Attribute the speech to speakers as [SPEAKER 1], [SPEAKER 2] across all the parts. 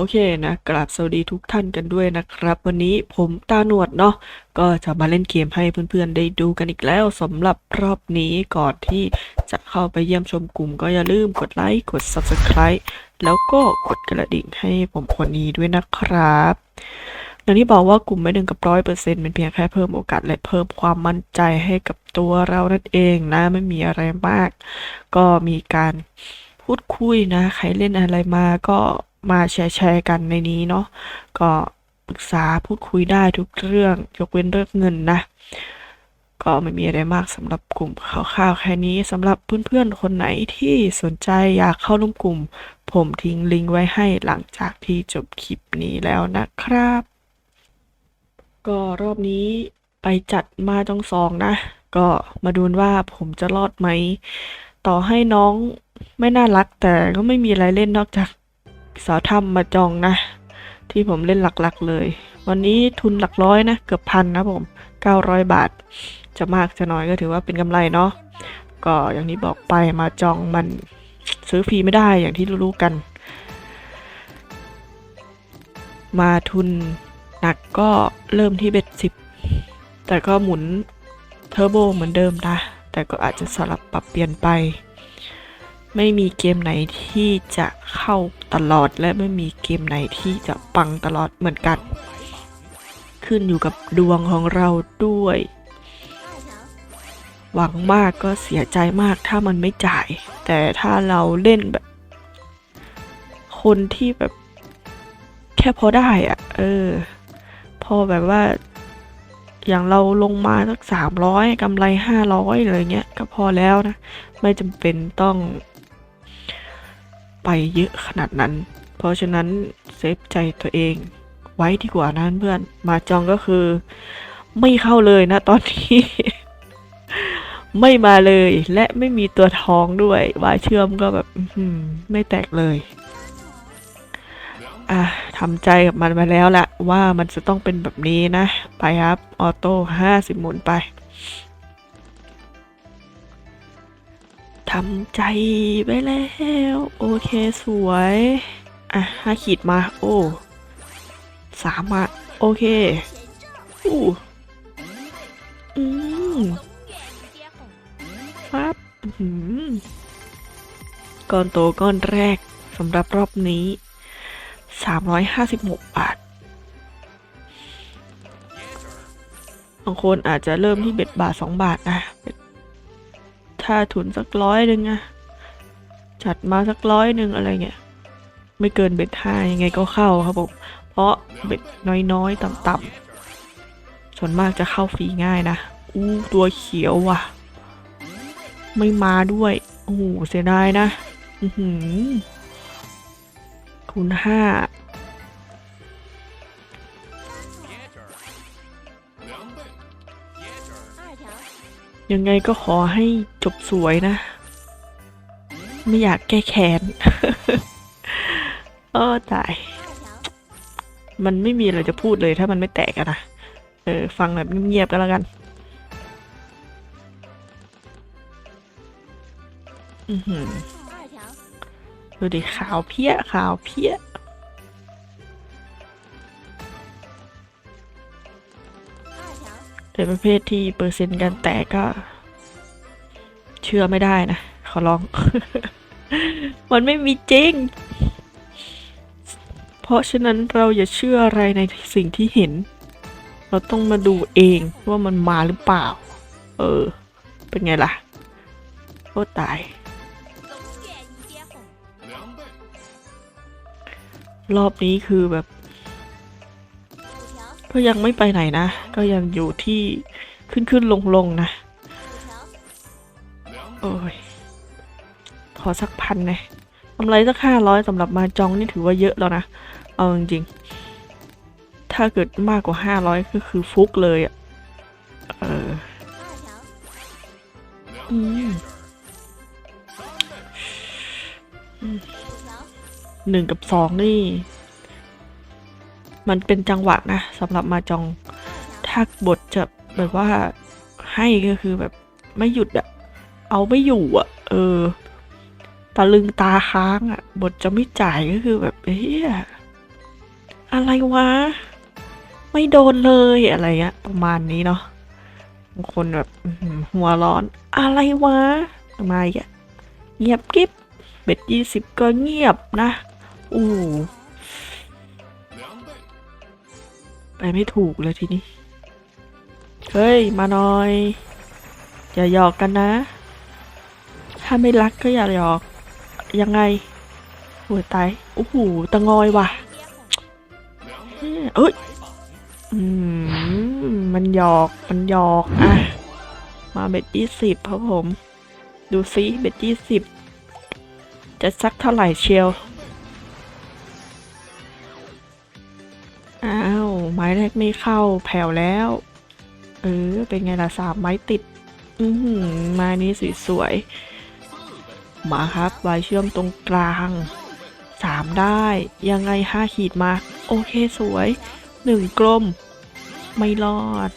[SPEAKER 1] โอเคนะกราบสวัสดีทุกท่านกันด้วยนะครับ วันนี้ผมตาหนวดเนาะก็จะมาเล่นเกมให้เพื่อนๆได้ดูกันอีกแล้วสำหรับรอบนี้ก่อนที่จะเข้าไปเยี่ยมชมกลุ่ม ก็อย่าลืมกดไลค์กด Subscribe แล้วก็กดกระดิ่งให้ผมคนนี้ด้วยนะครับอย่างที่บอกว่ากลุ่มไม่ดึงกับร้อยเปอร์เซ็นต์เป็นเพียงแค่เพิ่มโอกาสและเพิ่มความมั่นใจให้กับตัวเรานั่นเองนะไม่มีอะไรมาก ก็มีการพูดคุยนะ ใครเล่นอะไรมาก็ มาแชร์แชร์กันในนี้เนาะก็ปรึกษาพูดคุยได้ทุกเรื่องยกเว้นเรื่องเงินนะ ก็ไม่มีอะไรมากสำหรับกลุ่มคร่าวๆแค่นี้สำหรับเพื่อนๆคนไหนที่สนใจอยากเข้าร่วมกลุ่ม ผมทิ้งลิงก์ไว้ให้หลังจากที่จบคลิปนี้แล้วนะครับ ก็รอบนี้ไปจัดมาจองซองนะ ก็มาดูว่าผมจะรอดไหม ต่อให้น้องไม่น่ารักแต่ก็ไม่มีอะไรเล่นนอกจาก สาวทำมาจองนะ ที่ผมเล่นหลักๆเลย วันนี้ทุนหลักร้อยนะ เกือบพันนะผม 900 บาท จะมากจะน้อยก็ถือว่าเป็นกำไรเนาะก็อย่างที่บอกไปมาจองมันซื้อฟรีไม่ได้อย่างที่รู้ๆกัน มาทุนหนักก็เริ่มที่เบ็ดสิบแต่ก็หมุนเทอร์โบเหมือนเดิมนะ แต่ก็อาจจะสลับปรับเปลี่ยนไป ไม่มีเกมไหนที่จะเข้าตลอดและไม่มีเกมไหนที่จะปังตลอดเหมือนกัน ขึ้นอยู่กับดวงของเราด้วย หวังมากก็เสียใจมากถ้ามันไม่จ่าย แต่ถ้าเราเล่นแบบ คนที่แบบ แค่พอได้อะเออ พอแบบว่าอย่างเราลงมาสักสามร้อยกำไรห้าร้อยอะไรเงี้ยก็พอแล้วนะ ไม่จำเป็นต้อง ไปเยอะขนาดนั้น เพราะฉะนั้นเซฟใจตัวเอง ไว้ดีกว่านั้นเพื่อน มาจองก็คือ ไม่เข้าเลยนะตอนนี้ ไม่มาเลยและไม่มีตัวทองด้วยวายเชื่อมก็แบบไม่แตกเลย อะทำใจกับมันมาแล้วแหละว่ามันจะต้องเป็นแบบนี้นะ ไปครับ ออโต้ห้าสิบหมุนไป ทำใจไปแล้ว โอเคสวย อะห้าขีดมา โอ้สามอะโอเคอู้อืมครับอื้อหือก้อนโตก้อนแรกสำหรับรอบนี้สามร้อยห้าสิบหกบาท บางคนอาจจะเริ่มที่เบ็ดบาทสองบาทนะ เบ็ดถ้าทุนสักร้อยหนึ่งอะจัดมาสักร้อยหนึ่งอะไรเงี้ยไม่เกินเบ็ดห้ายังไงก็เข้าครับผมเพราะเบ็ดน้อยๆต่ำๆส่วนมากจะเข้าฟรีง่ายนะอู้ตัวเขียวว่ะ ไม่มาด้วยโอ้โหเสียดายนะ อือหือคูณห้า ยังไงก็ขอให้จบสวยนะ ไม่อยากแก้แค้นเออตาย มันไม่มีอะไรจะพูดเลยถ้ามันไม่แตกอะนะเออ ฟังแบบเงียบๆก็แล้วกัน อือหือดูดิขาวเพี้ยขาวเพี้ย เป็นประเภทที่เปอร์เซ็นต์การแตกก็ เชื่อไม่ได้นะ ขอร้อง มันไม่มีจริง เพราะฉะนั้นเราอย่าเชื่ออะไรในสิ่งที่เห็น เราต้องมาดูเองว่ามันมาหรือเปล่า เออ เป็นไงล่ะโอ้ตายรอบนี้คือแบบ ก็ยังไม่ไปไหนนะ ก็ยังอยู่ที่ขึ้นขึ้นลงลงนะโอ้ยขอสักพันนะกำไรสักห้าร้อยสำหรับมาจองนี่ถือว่าเยอะแล้วนะ เอาจริงๆ ถ้าเกิดมากกว่าห้าร้อยก็คือฟุกเลยอะเอออืมอืมหนึ่งกับสองนี่ มันเป็นจังหวะนะสำหรับมาจองถ้าบทจะแบบว่าให้ก็คือแบบไม่หยุดอะเอาไม่อยู่อะเออตะลึงตาค้างอะบทจะไม่จ่ายก็คือแบบเฮ้ยอะไรวะ ไม่โดนเลยอะไรเงี้ยประมาณนี้เนาะบางคนแบบหัวร้อน อะไรวะมาอีกอะเงียบกิ๊บเบ็ดยี่สิบก็เงียบนะอู้ ไปไม่ถูกเลยทีนี้ เฮ้ย มาหน่อยอย่าหยอกกันนะ ถ้าไม่รักก็อย่าหยอก ยังไงหัวตายโอ้โหตะงอยว่ะเอ้ยอืมมันหยอกมันหยอกอะมาเบ็ดยี่สิบครับผม ดูซิเบ็ดยี่สิบจะสักเท่าไหร่เชียว แรกไม่เข้าแผ่วแล้ว เออ เป็นไงล่ะสามไม้ติด อืมมานี้สวยๆ มาครับวายเชื่อมตรงกลางสามได้ ยังไงห้าขีดมา โอเคสวยหนึ่งกลม ไม่รอด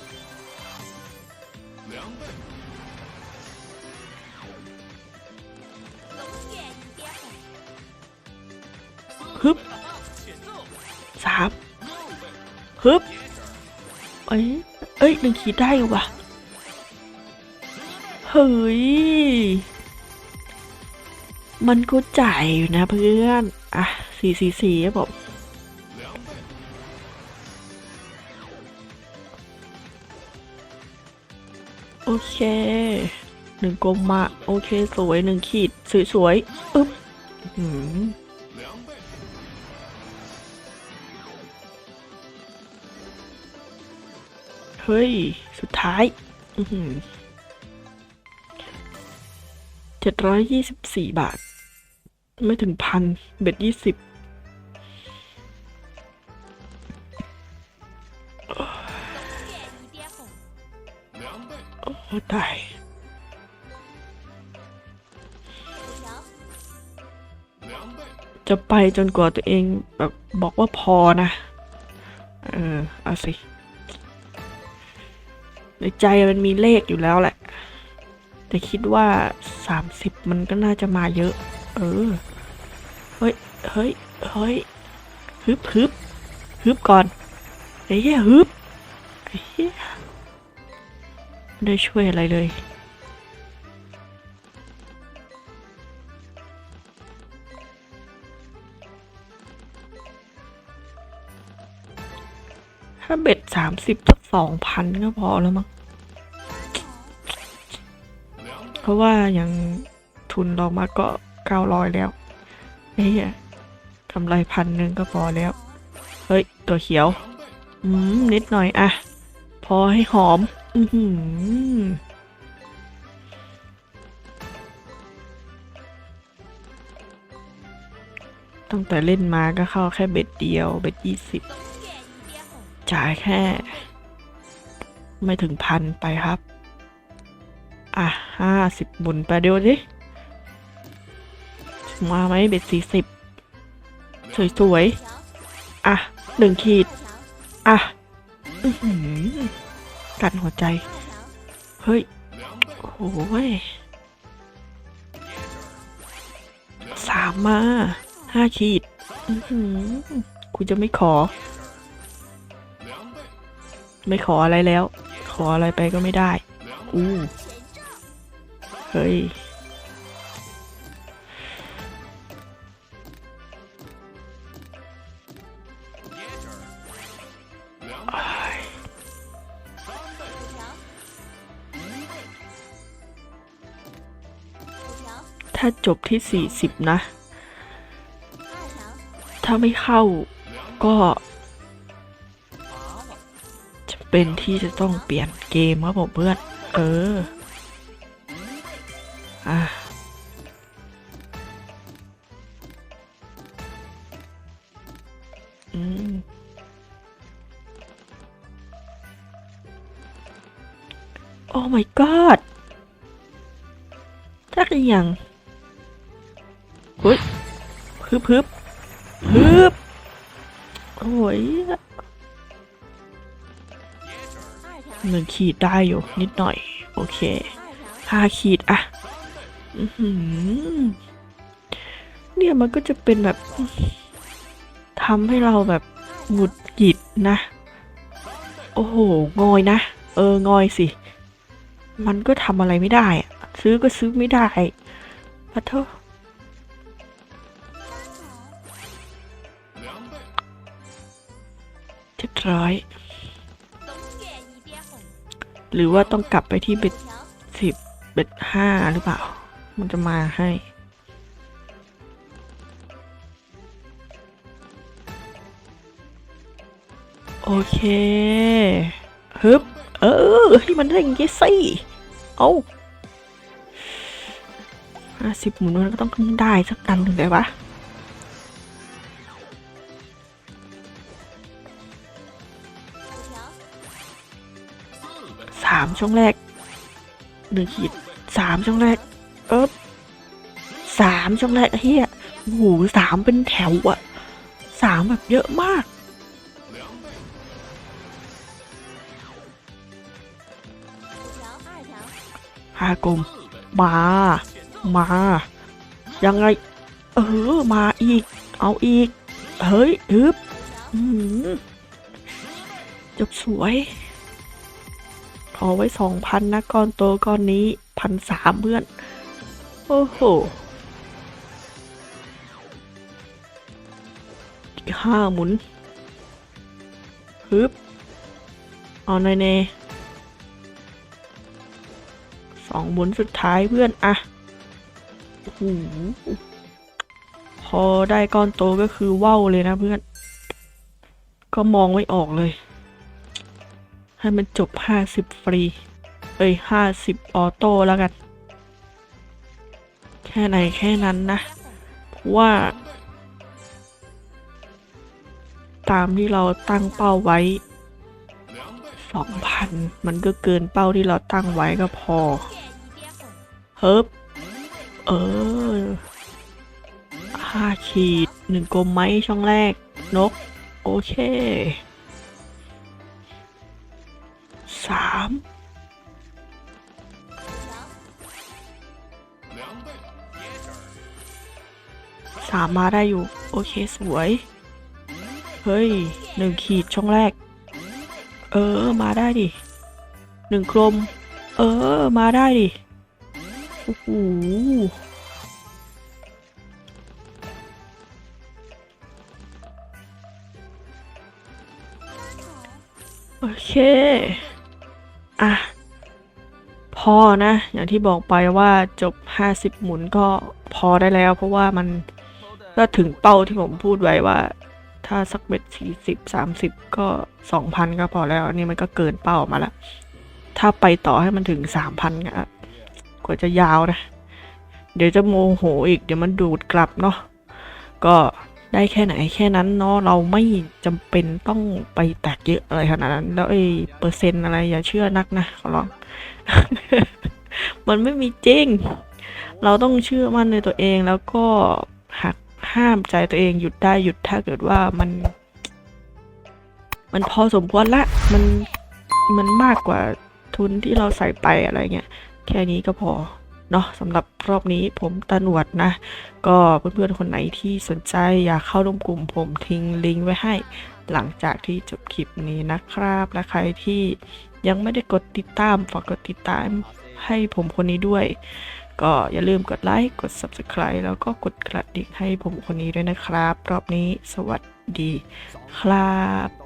[SPEAKER 1] ฮึบเอ้ย เอ้ยหนึ่งขีดได้ว่ะเฮ้ย มันก็จ่ายอยู่นะเพื่อน อะสี่สี่สี่ครับผมโอเคหนึ่งกลมมา โอเค สวยหนึ่งขีด สวยๆอึ๊บ ฮ้ย สุดท้ายเจ็ดร้อยยี่สิบสี่บาท ไม่ถึงพันเบ็ดยี่สิบโอ้ตายจะไปจนกว่าตัวเองแบบบอกว่าพอนะ เออ เอาสิ ในใจมันมีเลขอยู่แล้วแหละ แต่คิดว่าสามสิบมันก็น่าจะมาเยอะ เออ เฮ้ย เฮ้ย เฮ้ย ฮึบฮึบฮึบก่อนไอ้เหี้ยฮึบไอ้เหี้ยไม่ได้ช่วยอะไรเลยถ้าเบ็ด สามสิบสักสองพันก็พอแล้วมั้งเพราะว่าอยังทุนเรามาก็เก้าร้อยแล้วเฮ้ยกำไรพันหนึ่งก็พอแล้ว เฮ้ย ตัวเขียว อืม นิดหน่อยอะ พอให้หอม อือหือตั้งแต่เล่นมาก็เข้าแค่เบ็ดเดียว เบ็ดยี่สิบ จ่ายแค่ ไม่ถึงพันไปครับ อะห้าสิบบุญไปเดี๋ยวดิมาไหมเบ็ดสี่สิบสวยๆ อะหนึ่งขีด อะอือหือกันหัวใจ เฮ้ย โอ้ยสามมาห้าขีดอือหือกูจะไม่ขอ ไม่ขออะไรแล้ว ขออะไรไปก็ไม่ได้ อู้ เฮ้ย ถ้าจบที่สี่สิบนะ ถ้าไม่เข้าก็ เป็นที่จะต้องเปลี่ยนเกมครับผมเพื่อน เออ อะอืมโอ้ my god จักรยังเฮ้ยฮึบฮึบฮึบโอ้ย หนึ่งขีดได้อยู่นิดหน่อย โอเคห้าขีดอะเนี่ยมันก็จะเป็นแบบทำให้เราแบบหงุดหงิดนะ โอ้โห งอยนะ เออ งอยสิ มันก็ทำอะไรไม่ได้ ซื้อก็ซื้อไม่ได้ปะเถอะเจ็ดร้อย หรือว่าต้องกลับไปที่เบ็ดสิบเบ็ดห้าหรือเปล่า มันจะมาให้ โอเคฮึบเออ ให้มันได้อย่างงี้สิเอาห้าสิบหมุนมันก็ต้องได้สักกันถึงได้ปะ ช่องแรกหนึ่งขีดสามช่องแรก เอ๊บสามช่องแรกเฮียโอ้โหสามเป็นแถวอะสามแบบเยอะมากห้ากลมมา มา ยังไง เออ มาอีก เอาอีก เฮ้ยฮึบจบสวย อไว้สองพันนะก้อนโตก้อนนี้พันสามเพื่อน โอ้โหห้าหมุนฮึบเอาหน่อยเนสองหมุนสุดท้ายเพื่อนอะโอ้โหพอได้ก้อนโตก็คือว่าวเลยนะเพื่อน ก็มองไม่ออกเลย ให้มันจบห้าสิบฟรี เอ้ยห้าสิบออโต้แล้วกัน แค่ไหนแค่นั้นนะ เพราะว่า ตามที่เราตั้งเป้าไว้สองพันมันก็เกินเป้าที่เราตั้งไว้ก็พอ เฮิบเออห้าขีดหนึ่งกลมไหมช่องแรก นก โอเคามสามมาได้อยู่ โอเคสวย เฮ้ยหนึ่งขีดช่องแรก เออมาได้ดิหนึ่งกลม เออมาได้ดิโอ้โหโอเค พอนะ อย่างที่บอกไปว่าจบ 50 หมุนก็พอได้แล้ว เพราะว่ามันก็ถึงเป้าที่ผมพูดไว้ว่า ถ้าสักเบ็ดสี่สิบสามสิบก็สองพันก็พอแล้วอันนี้มันก็เกินเป้ามาแล้วถ้าไปต่อให้มันถึงสามพันก็กว่าจะยาวนะ เดี๋ยวจะโมโหอีก เดี๋ยวมันดูดกลับเนาะก็ได้แค่ไหนแค่นั้นเนาะเราไม่จำเป็นต้องไปแตกเยอะอะไรขนาดนั้น แล้วไอ้เปอร์เซ็นต์อะไรอย่าเชื่อนักนะขอร้อง มันไม่มีจริง เราต้องเชื่อมั่นในตัวเองแล้วก็หักห้ามใจตัวเองหยุดได้หยุดถ้าเกิดว่ามัน มันพอสมควรละ มันมันมากกว่าทุนที่เราใส่ไปอะไรเงี้ยแค่นี้ก็พอเนาะสำหรับรอบนี้ผมตาหนวดนะ ก็เพื่อนๆคนไหนที่สนใจอยากเข้าร่วมกลุ่มผมทิ้งลิงก์ไว้ให้หลังจากที่จบคลิปนี้นะครับ และใครที่ ยังไม่ได้กดติดตามฝากกดติดตามให้ผมคนนี้ด้วย ก็อย่าลืมกดไลค์กด Subscribe แล้วก็กดกระดิ่งให้ผมคนนี้ด้วยนะครับ รอบนี้สวัสดีครับ